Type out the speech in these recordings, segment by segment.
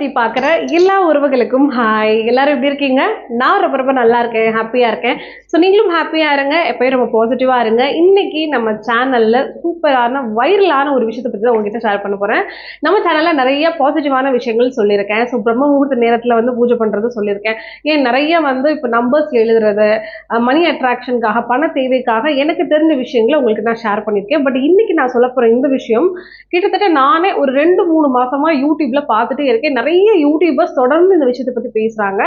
Positivity பார்க்குற எல்லா உறவுகளுக்கும் ஹாய் எல்லாரும் எப்படி இருக்கீங்க? நான் ரொம்ப ரொம்ப நல்லா இருக்கேன் ஹாப்பியாக இருக்கேன். ஸோ நீங்களும் ஹாப்பியாக இருங்க. எப்பயும் ரொம்ப பாசிட்டிவாக இருங்க. இன்னைக்கு நம்ம சேனலில் சூப்பரான வைரலான ஒரு விஷயத்தை பற்றி தான் உங்ககிட்ட ஷேர் பண்ண போகிறேன் நம்ம சேனலில் நிறைய பாசிட்டிவான விஷயங்கள் சொல்லியிருக்கேன். ஸோ பிரம்ம முகூர்த்த நேரத்தில் வந்து பூஜை பண்ணுறது சொல்லியிருக்கேன். ஏன் நிறைய வந்து இப்போ நம்பர்ஸ் எழுதுறது மணி அட்ராக்ஷனுக்காக பண தேவைக்காக எனக்கு தெரிஞ்ச விஷயங்களை உங்களுக்கு நான் ஷேர் பண்ணியிருக்கேன். பட் இன்னைக்கு நான் சொல்ல போகிற இந்த விஷயம் கிட்டத்தட்ட நானே ஒரு ரெண்டு மூணு மாசமா யூடியூப்ல பார்த்துட்டே இருக்கேன். நிறைய நிறைய யூடியூபர்ஸ் தொடர்ந்து இந்த விஷயத்தை பற்றி பேசுகிறாங்க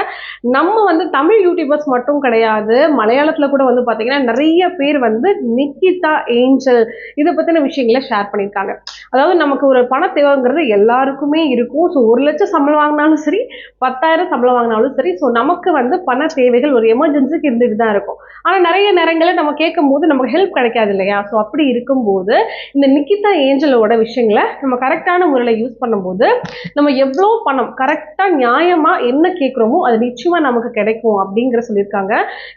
நம்ம வந்து தமிழ் யூடியூபர்ஸ் மட்டும் கிடையாது. மலையாளத்தில் கூட வந்து பார்த்தீங்கன்னா நிறைய பேர் வந்து நிக்கிதா ஏஞ்சல் இதை பற்றின விஷயங்களை ஷேர் பண்ணியிருக்காங்க. அதாவது நமக்கு ஒரு பண தேவைங்கிறது எல்லாருக்குமே இருக்கும். ஸோ ஒரு லட்சம் சம்பளம் வாங்கினாலும் சரி பத்தாயிரம் சம்பளம் வாங்கினாலும் சரி ஸோ நமக்கு வந்து பண தேவைகள் ஒரு எமர்ஜென்சிக்கு இருந்துட்டு தான் இருக்கும். ஆனால் நிறைய நேரங்களில் நம்ம கேட்கும் போது நமக்கு ஹெல்ப் கிடைக்காது இல்லையா? ஸோ அப்படி இருக்கும்போது இந்த நிக்கிதா ஏஞ்சலோட விஷயங்களை நம்ம கரெக்டான முறையில் யூஸ் பண்ணும்போது நம்ம எவ்வளோ பணம் கரெக்டாக நியாயமாக என்ன கேட்குறோமோ அது நிச்சயமாக நமக்கு கிடைக்கும் அப்படிங்கிற சொல்லியிருக்காங்க.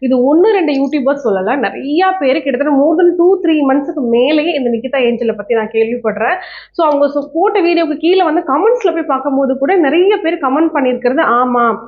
இது ஒன்று ரெண்டு யூடியூபர்ஸ் சொல்லலை. நிறைய பேர் கிட்டத்தட்ட மோர் தென் டூ த்ரீ மந்த்ஸுக்கு மேலேயே இந்த நிகிதா ஏஞ்சலை பற்றி நான் கேள்விப்படுறேன். ஸோ அவங்க போட்ட வீடியோக்கு கீழே வந்து கமெண்ட்ஸில் போய் பார்க்கும்போது கூட நிறைய பேர் கமெண்ட் பண்ணியிருக்கிறது ஆமாம்.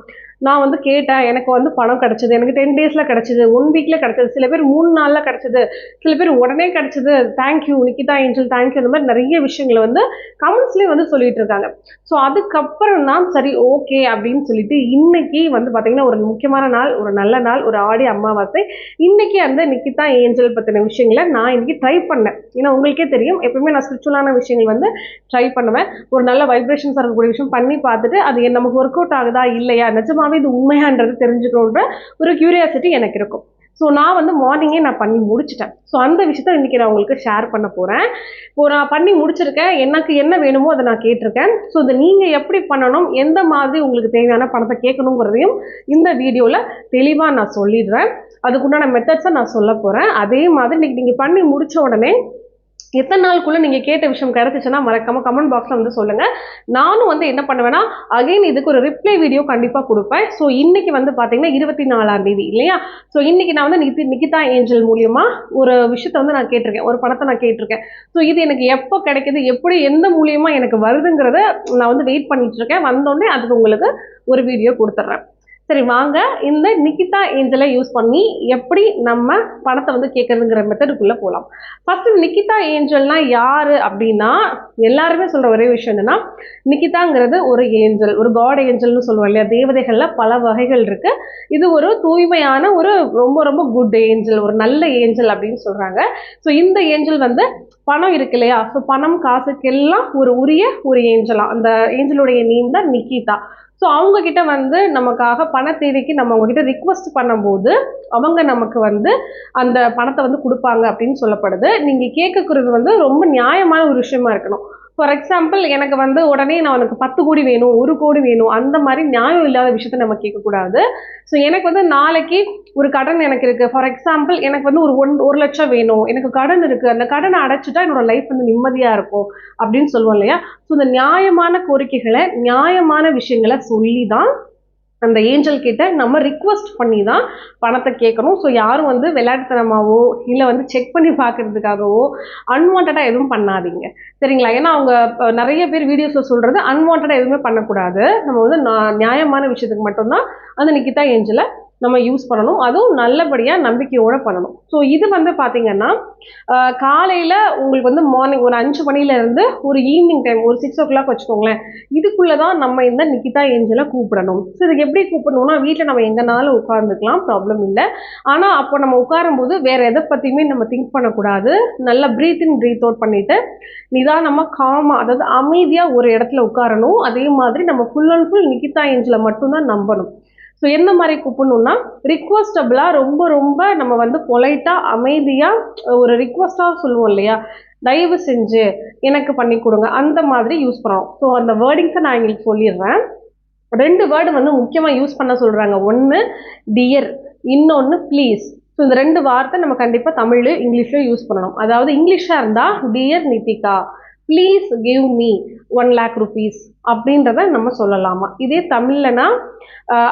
நான் வந்து கேட்டேன் எனக்கு வந்து பணம் கிடச்சிது எனக்கு டென் டேஸில் கிடச்சிது ஒன் வீக்கில் கிடச்சிது சில பேர் மூணு நாளில் கிடச்சிது சில பேர் உடனே கிடச்சிது தேங்க்யூ நிக்கிதா ஏஞ்சல் தேங்க்யூ இந்த மாதிரி நிறைய விஷயங்களை வந்து கமெண்ட்ஸ்லேயே வந்து சொல்லிட்டு இருக்காங்க. ஸோ அதுக்கப்புறம் தான் சரி ஓகே அப்படின்னு சொல்லிட்டு இன்னைக்கு வந்து பார்த்தீங்கன்னா ஒரு முக்கியமான நாள் ஒரு நல்ல நாள் ஒரு ஆடி அமாவாசை. இன்னைக்கு அந்த நிக்கிதா ஏஞ்சல் பற்றின விஷயங்களை நான் இன்னைக்கு ட்ரை பண்ணேன். ஏன்னா உங்களுக்கே தெரியும் எப்பவுமே நான் ஸ்பிரிச்சுவலான விஷயங்கள் வந்து ட்ரை பண்ணுவேன். ஒரு நல்ல வைப்ரேஷன்ஸ் இருக்கக்கூடிய விஷயம் பண்ணி பார்த்துட்டு அது நமக்கு ஒர்க் அவுட் ஆகுதா இல்லையா? நிஜமாகவே இது உண்மையான்றது தெரிஞ்சுக்கணுன்ற ஒரு கியூரியாசிட்டி எனக்கு இருக்கும். ஸோ நான் வந்து மார்னிங்கே நான் பண்ணி முடிச்சிட்டேன். ஸோ அந்த விஷயத்த இன்றைக்கி நான் உங்களுக்கு ஷேர் பண்ண போகிறேன் இப்போ நான் பண்ணி முடிச்சிருக்கேன். எனக்கு என்ன வேணுமோ அதை நான் கேட்டிருக்கேன். ஸோ இதை நீங்கள் எப்படி பண்ணணும்? எந்த மாதிரி உங்களுக்கு தேவையான பணத்தை கேட்கணுங்கிறதையும் இந்த வீடியோவில் தெளிவாக நான் சொல்லிடுறேன். அதுக்குண்டான மெத்தட்ஸை நான் சொல்ல போகிறேன் அதே மாதிரி இன்றைக்கி நீங்கள் பண்ணி முடித்த உடனே எத்தனை நாளுக்குள்ள நீங்கள் கேட்ட விஷயம் கிடைச்சிச்சுன்னா மறக்காம கமெண்ட் பாக்ஸில் வந்து சொல்லுங்கள் நானும் வந்து என்ன பண்ணுவேன்னா அகைன் இதுக்கு ஒரு ரிப்ளை வீடியோ கண்டிப்பாக கொடுப்பேன். ஸோ இன்னைக்கு வந்து பார்த்தீங்கன்னா இருபத்தி நாலாம் தேதி இல்லையா? ஸோ இன்னைக்கு நான் வந்து நிதி நிகிதா ஏஞ்சல் மூலியமா ஒரு விஷயத்த வந்து நான் கேட்டிருக்கேன். ஒரு பணத்தை நான் கேட்டிருக்கேன். ஸோ இது எனக்கு எப்போ கிடைக்குது எப்படி எந்த மூலியமா எனக்கு வருதுங்கிறத நான் வந்து வெயிட் பண்ணிட்டு இருக்கேன். வந்தோடனே அதுக்கு உங்களுக்கு ஒரு வீடியோ கொடுத்துட்றேன். சரி வாங்க. இந்த நிக்கிதா ஏஞ்சலை யூஸ் பண்ணி எப்படி நம்ம பணத்தை வந்து கேட்கறதுங்கிற மெத்தடுக்குள்ளே போகலாம் ஃபஸ்ட்டு நிகிதா ஏஞ்சல்னா யார் அப்படின்னா எல்லாருமே சொல்கிற ஒரே விஷயம் என்னென்னா நிக்கிதாங்கிறது ஒரு ஏஞ்சல் ஒரு காட் ஏஞ்சல்னு சொல்லுவோம் இல்லையா? தேவதைகளில் பல வகைகள் இருக்குது இது ஒரு தூய்மையான ஒரு ரொம்ப ரொம்ப குட் ஏஞ்சல் ஒரு நல்ல ஏஞ்சல் அப்படின்னு சொல்கிறாங்க ஸோ இந்த ஏஞ்சல் வந்து பணம் இருக்கு இல்லையா? ஸோ பணம் காசுக்கெல்லாம் ஒரு உரிய ஒரு ஏஞ்சலாம் அந்த ஏஞ்சலுடைய நேம் தான் நிக்கிதா. ஸோ அவங்க கிட்ட வந்து நமக்காக பண தேவைக்கு நம்ம அவங்ககிட்ட ரிக்வஸ்ட் பண்ணும்போது அவங்க நமக்கு வந்து அந்த பணத்தை வந்து கொடுப்பாங்க அப்படின்னு சொல்லப்படுது. நீங்கள் கேட்கறது வந்து ரொம்ப நியாயமான ஒரு விஷயமா இருக்கணும். ஃபார் எக்ஸாம்பிள் எனக்கு வந்து உடனே நான் உனக்கு பத்து கோடி வேணும் ஒரு கோடி வேணும் அந்த மாதிரி நியாயம் இல்லாத விஷயத்த நம்ம கேட்கக்கூடாது. ஸோ எனக்கு வந்து நாளைக்கு ஒரு கடன் எனக்கு இருக்குது ஃபார் எக்ஸாம்பிள் எனக்கு வந்து ஒரு ஒன் ஒரு லட்சம் வேணும். எனக்கு கடன் இருக்குது அந்த கடனை அடைச்சிட்டா என்னோட லைஃப் வந்து நிம்மதியாக இருக்கும் அப்படின்னு சொல்லுவோம் இல்லையா? ஸோ இந்த நியாயமான கோரிக்கைகளை நியாயமான விஷயங்களை சொல்லி தான் அந்த ஏஞ்சல் கிட்ட நம்ம ரிக்வஸ்ட் பண்ணி தான் பணத்தை கேட்கணும். ஸோ யாரும் வந்து விளையாட்டுத்தனமாவோ இல்லை வந்து செக் பண்ணி பார்க்கறதுக்காகவோ அன்வான்டாக எதுவும் பண்ணாதீங்க. சரிங்களா? ஏன்னா அவங்க நிறைய பேர் வீடியோஸில் சொல்கிறது அன்வான்டாக எதுவுமே பண்ணக்கூடாது. நம்ம வந்து நா- நியாயமான விஷயத்துக்கு மட்டும்தான் அந்த நிக்கிதா ஏஞ்சலை நம்ம யூஸ் பண்ணணும். அதுவும் நல்லபடியாக நம்பிக்கையோடு பண்ணணும். ஸோ இது வந்து பார்த்தீங்கன்னா காலையில் உங்களுக்கு வந்து மார்னிங் ஒரு அஞ்சு மணிலேருந்து ஒரு ஈவினிங் டைம் ஒரு சிக்ஸ் ஓ கிளாக் வச்சுக்கோங்களேன். இதுக்குள்ளே தான் நம்ம இந்த நிக்கிதா ஏஞ்சலை கூப்பிடணும். ஸோ இதுக்கு எப்படி கூப்பிடணும்னா வீட்டில் நம்ம எங்கேனாலும் உட்காந்துக்கலாம் ப்ராப்ளம் இல்லை. ஆனால் அப்போ நம்ம உட்காரும்போது வேறு எதை பற்றியுமே நம்ம திங்க் பண்ணக்கூடாது. நல்லா ப்ரீத் இன் ப்ரீத் அவுட் பண்ணிவிட்டு நிதானமாக காமாக அதாவது அமைதியாக ஒரு இடத்துல உட்காரணும். அதே மாதிரி நம்ம ஃபுல் அண்ட் ஃபுல் நிக்கிதா ஏஞ்சலை மட்டும்தான் நம்பணும். ஸோ எந்த மாதிரி கூப்பிடணும்னா ரிக்வஸ்டபுளாக ரொம்ப ரொம்ப நம்ம வந்து பொலைட்டாக அமைதியாக ஒரு ரிக்வஸ்ட்டாக சொல்லுவோம் இல்லையா? தயவு செஞ்சு எனக்கு பண்ணி கொடுங்க. அந்த மாதிரி யூஸ் பண்ணணும். ஸோ அந்த வேர்டிங்ஸை நான் எங்களுக்கு சொல்லிடுறேன். ரெண்டு வேர்டு வந்து முக்கியமாக யூஸ் பண்ண சொல்கிறாங்க ஒன்று டியர் இன்னொன்று ப்ளீஸ் ஸோ இந்த ரெண்டு வார்த்தை நம்ம கண்டிப்பாக தமிழ் இங்கிலீஷ்ல யூஸ் பண்ணணும். அதாவது இங்கிலீஷாக இருந்தால் dear Nithika please give me one lakh rupees அப்படின்றத நம்ம சொல்லலாமா? இதே தமிழ்லனா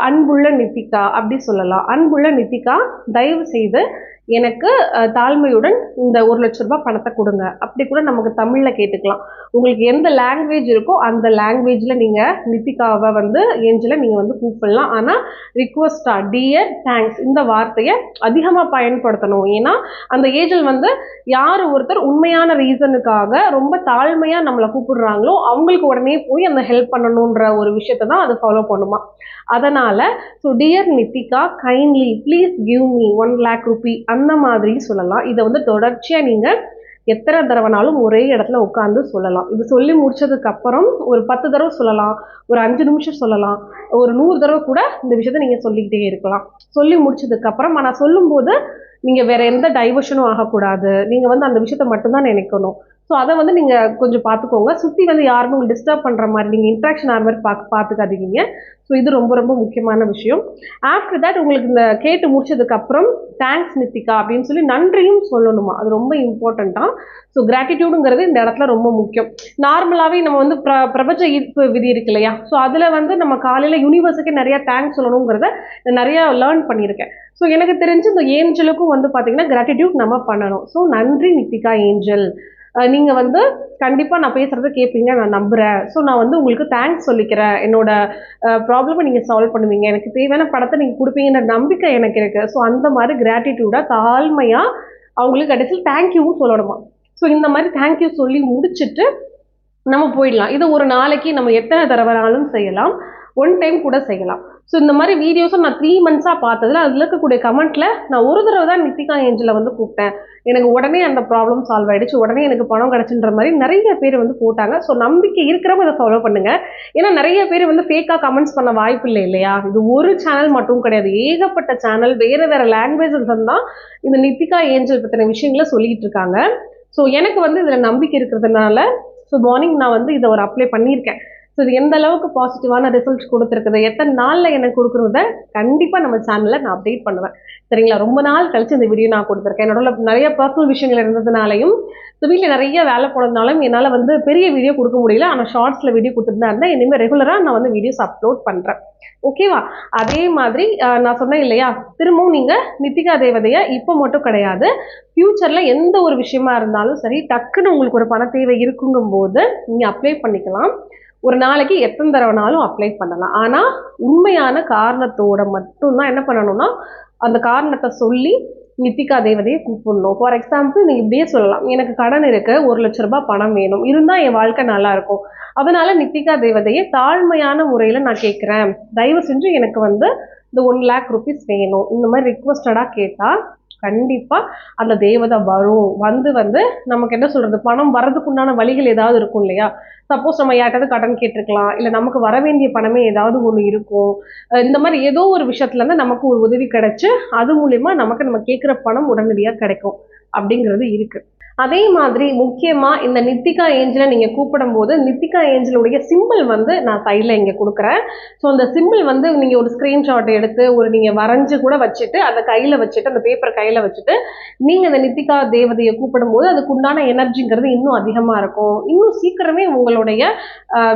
அன்புள்ள நித்திகா அப்படி சொல்லலாம். அன்புள்ள நித்திகா தயவு செய்து எனக்கு தாழ்மையுடன் இந்த ஒரு லட்ச ரூபாய் பணத்தை கொடுங்க. அப்படி கூட நமக்கு தமிழில் கேட்டுக்கலாம். உங்களுக்கு எந்த லாங்குவேஜ் இருக்கோ அந்த லாங்குவேஜில் நீங்கள் நித்திகாவை வந்து ஏஞ்சலை நீங்கள் வந்து கூப்பிடலாம். ஆனால் ரிக்வஸ்டா டியர் தேங்க்ஸ் இந்த வார்த்தையை அதிகமாக பயன்படுத்தணும். ஏன்னா அந்த ஏஜல் வந்து யார் ஒருத்தர் உண்மையான ரீசனுக்காக ரொம்ப தாழ்மையாக நம்மளை கூப்பிடுறாங்களோ அவங்களுக்கு உடனே போய் அந்த ஹெல்ப் பண்ணணுன்ற ஒரு விஷயத்தை தான் அது ஃபாலோ பண்ணுமா. அதனால் so dear Nithika kindly please give me one lakh rupee அந்த மாதிரி சொல்லலாம். இதை வந்து தொடர்ச்சியா நீங்க எத்தனை தடவைனாலும் ஒரே இடத்துல உட்காந்து சொல்லலாம். இது சொல்லி முடிச்சதுக்கு அப்புறம் ஒரு பத்து தடவை சொல்லலாம் ஒரு அஞ்சு நிமிஷம் சொல்லலாம் ஒரு நூறு தடவை கூட இந்த விஷயத்த நீங்க சொல்லிக்கிட்டே இருக்கலாம். சொல்லி முடிச்சதுக்கு அப்புறம் நான் சொல்லும்போது நீங்க வேற எந்த டைவர்ஷனும் ஆகக்கூடாது. நீங்க வந்து அந்த விஷயத்த மட்டும்தான் நினைக்கணும். ஸோ அதை வந்து நீங்கள் கொஞ்சம் பார்த்துக்கோங்க. சுற்றி வந்து யாருமே உங்களுக்கு டிஸ்டர்ப் பண்ணுற மாதிரி நீங்கள் இன்ட்ராக்ஷன் ஆகிற மாதிரி பார்க்க பார்த்துக்காதீங்க. ஸோ இது ரொம்ப ரொம்ப முக்கியமான விஷயம். ஆஃப்டர் தட் உங்களுக்கு இந்த கேட்டு முடிச்சதுக்கப்புறம் தேங்க்ஸ் நித்திகா அப்படின்னு சொல்லி நன்றியும் சொல்லணுமா? அது ரொம்ப இம்பார்ட்டண்ட்டா ஸோ கிராட்டிடியூடுங்கிறது இந்த இடத்துல ரொம்ப முக்கியம். நார்மலாகவே நம்ம வந்து ப்ர பிரபஞ்ச ஈர்ப்பு விதி இருக்கு இல்லையா? ஸோ அதில் வந்து நம்ம காலையில் யூனிவர்ஸுக்கே நிறையா தேங்க்ஸ் சொல்லணுங்கிறத நிறையா லேர்ன் பண்ணியிருக்கேன். ஸோ எனக்கு தெரிஞ்சு இந்த ஏஞ்சலுக்கும் வந்து பார்த்தீங்கன்னா கிராட்டிடியூட் நம்ம பண்ணணும். ஸோ நன்றி நித்திகா ஏஞ்சல் நீங்கள் வந்து கண்டிப்பாக நான் பேசுகிறத கேட்பீங்க நான் நம்புகிறேன் ஸோ நான் வந்து உங்களுக்கு தேங்க்ஸ் சொல்லிக்கிறேன். என்னோட ப்ராப்ளமை நீங்கள் சால்வ் பண்ணுவீங்க. எனக்கு தேவையான படத்தை நீங்கள் கொடுப்பீங்கன்ற நம்பிக்கை எனக்கு இருக்குது ஸோ அந்த மாதிரி கிராட்டிடியூடாக தாழ்மையாக அவங்களுக்கு கடைசியில் தேங்க்யூவும் சொல்லணுமா? ஸோ இந்த மாதிரி தேங்க்யூ சொல்லி முடிச்சுட்டு நம்ம போயிடலாம். இதை ஒரு நாளைக்கு நம்ம எத்தனை தடவைனாலும் செய்யலாம். ஒன் டைம் கூட செய்யலாம். ஸோ இந்த மாதிரி வீடியோஸும் நான் த்ரீ மந்த்ஸாக பார்த்ததுல அதில் இருக்கக்கூடிய கமெண்ட்டில் நான் ஒரு தடவை தான் நித்திகா ஏஞ்சலை வந்து கூப்பிட்டேன். எனக்கு உடனே அந்த ப்ராப்ளம் சால்வ் ஆகிடுச்சு உடனே எனக்கு பணம் கிடைச்சுன்ற மாதிரி நிறைய பேர் வந்து போட்டாங்க. ஸோ நம்பிக்கை இருக்கிறவங்க இதை ஃபாலோ பண்ணுங்கள் ஏன்னா நிறைய பேர் வந்து ஃபேக்காக கமெண்ட்ஸ் பண்ண வாய்ப்பு இல்லை இல்லையா? இது ஒரு சேனல் மட்டும் கிடையாது. ஏகப்பட்ட சேனல் வேறு வேறு லாங்குவேஜஸ் தான் இந்த நித்திகா ஏஞ்சல் பற்றின விஷயங்களை சொல்லிகிட்டு இருக்காங்க. ஸோ எனக்கு வந்து இதில் நம்பிக்கை இருக்கிறதுனால ஸோ மார்னிங் நான் வந்து இதை ஒரு அப்ளை பண்ணியிருக்கேன். ஸோ இது எந்த அளவுக்கு பாசிட்டிவான ரிசல்ட் கொடுத்துருக்குது? எத்தனை நாளில் எனக்கு கொடுக்குறத கண்டிப்பாக நம்ம சேனலில் நான் அப்டேட் பண்ணுவேன். சரிங்களா? ரொம்ப நாள் கழிச்சு இந்த வீடியோ நான் கொடுத்துருக்கேன். என்னோட நிறைய பர்சனல் விஷயங்கள் இருந்ததுனாலையும் ஸோ வீட்டில் நிறைய வேலை போனதுனாலும் என்னால் வந்து பெரிய வீடியோ கொடுக்க முடியல. ஆனால் ஷார்ட்ஸில் வீடியோ கொடுத்துருந்தா இருந்தால் இனிமேல் ரெகுலராக நான் வந்து வீடியோஸ் அப்லோட் பண்ணுறேன் ஓகேவா அதே மாதிரி நான் சொன்னேன் இல்லையா? திரும்பவும் நீங்கள் நித்திகா தேவதையை இப்போ மட்டும் கிடையாது. ஃப்யூச்சரில் எந்த ஒரு விஷயமா இருந்தாலும் சரி டக்குன்னு உங்களுக்கு ஒரு பண தேவை இருக்குங்கும்போது நீங்கள் அப்ளை பண்ணிக்கலாம். ஒரு நாளைக்கு எத்தனை தடவைனாலும் அப்ளை பண்ணலாம். ஆனால் உண்மையான காரணத்தோட மட்டும்தான் என்ன பண்ணணும்னா அந்த காரணத்தை சொல்லி நித்திகா தேவதையை கூப்பிடணும். ஃபார் எக்ஸாம்பிள் நீங்கள் இப்படியே சொல்லலாம். எனக்கு கடன் இருக்கு ஒரு லட்ச ரூபாய் பணம் வேணும். இருந்தால் என் வாழ்க்கை நல்லா இருக்கும். அதனால நித்திகா தேவதையை தாழ்மையான முறையில் நான் கேட்குறேன். தயவு செஞ்சு எனக்கு வந்து இந்த ஒன் லேக் ருபீஸ் வேணும். இந்த மாதிரி ரிக்வஸ்டடாக கேட்டால் கண்டிப்பாக அந்த தேவதை வரும். வந்து வந்து நமக்கு என்ன சொல்கிறது பணம் வரதுக்கு உண்டான வழிகள் ஏதாவது இருக்கும் இல்லையா? சப்போஸ் நம்ம யார்ட்டாவது கடன் கேட்டிருக்கலாம். இல்லை நமக்கு வர வேண்டிய பணமே ஏதாவது ஒன்று இருக்கும். இந்த மாதிரி ஏதோ ஒரு விஷயத்துலேருந்து நமக்கு ஒரு உதவி கிடைச்சு அது மூலிமா நமக்கு நம்ம கேட்குற பணம் உடனடியாக கிடைக்கும் அப்படிங்கிறது இருக்குது அதே மாதிரி முக்கியமாக இந்த நித்திகா ஏஞ்சலை நீங்க கூப்பிடும்போது நித்திகா ஏஞ்சலுடைய சிம்பிள் வந்து நான் சைடில் இங்கே கொடுக்குறேன். ஸோ அந்த சிம்பிள் வந்து நீங்கள் ஒரு ஸ்க்ரீன்ஷாட் எடுத்து ஒரு நீங்கள் வரைஞ்சு கூட வச்சுட்டு அந்த கையில் வச்சுட்டு அந்த பேப்பர் கையில் வச்சுட்டு நீங்கள் அந்த நித்திகா தேவதையை கூப்பிடும்போது அதுக்கு உண்டான எனர்ஜிங்கிறது இன்னும் அதிகமாக இருக்கும். இன்னும் சீக்கிரமே உங்களுடைய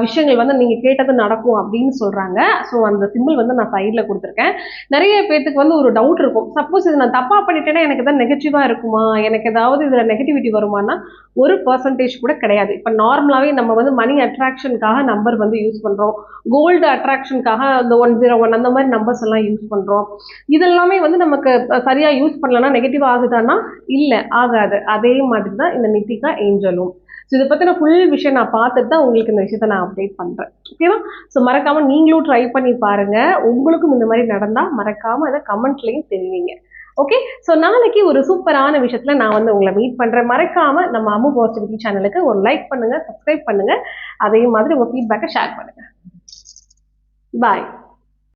விஷயங்கள் வந்து நீங்கள் கேட்டது நடக்கும் அப்படின்னு சொல்கிறாங்க ஸோ அந்த சிம்பிள் வந்து நான் சைடில் கொடுத்துருக்கேன். நிறைய பேர்த்துக்கு வந்து ஒரு டவுட் இருக்கும். சப்போஸ் இது நான் தப்பாக பண்ணிட்டேன்னா எனக்கு தான் நெகட்டிவாக இருக்குமா? எனக்கு ஏதாவது இதில் நெகட்டிவிட்டி வருமானா ஒரு பர்சன்டேஜ் கூட கிடையாது. இப்போ நார்மலாகவே நம்ம வந்து மணி அட்ராக்ஷனுக்காக நம்பர் வந்து யூஸ் பண்றோம். கோல்டு அட்ராக்ஷனுக்காக இந்த ஒன் ஜீரோ ஒன் அந்த மாதிரி நம்பர்ஸ் எல்லாம் யூஸ் பண்றோம். இதெல்லாமே வந்து நமக்கு சரியாக சரியா யூஸ் பண்ணலன்னா நெகட்டிவ் ஆகுதான்னா? இல்லை ஆகாது. அதே மாதிரி தான் இந்த நித்திகா ஏஞ்சலும் ஸோ இதை பற்றின ஃபுல் விஷயம் நான் பார்த்துட்டு தான் உங்களுக்கு இந்த விஷயத்த நான் அப்டேட் பண்ணுறேன் ஓகேவா ஸோ மறக்காம நீங்களும் ட்ரை பண்ணி பாருங்க. உங்களுக்கும் இந்த மாதிரி நடந்தா மறக்காம அதை கமெண்ட்லையும் தெரிவிங்க. ஓகே ஸோ நாளைக்கு ஒரு சூப்பரான விஷயத்துல நான் வந்து உங்களை மீட் பண்ணுறேன் மறக்காம நம்ம அம்மு பாசிட்டிவிட்டி சேனலுக்கு ஒரு லைக் பண்ணுங்க சப்ஸ்கிரைப் பண்ணுங்க. அதே மாதிரி உங்கள் ஃபீட்பேக்கை ஷேர் பண்ணுங்க. பாய்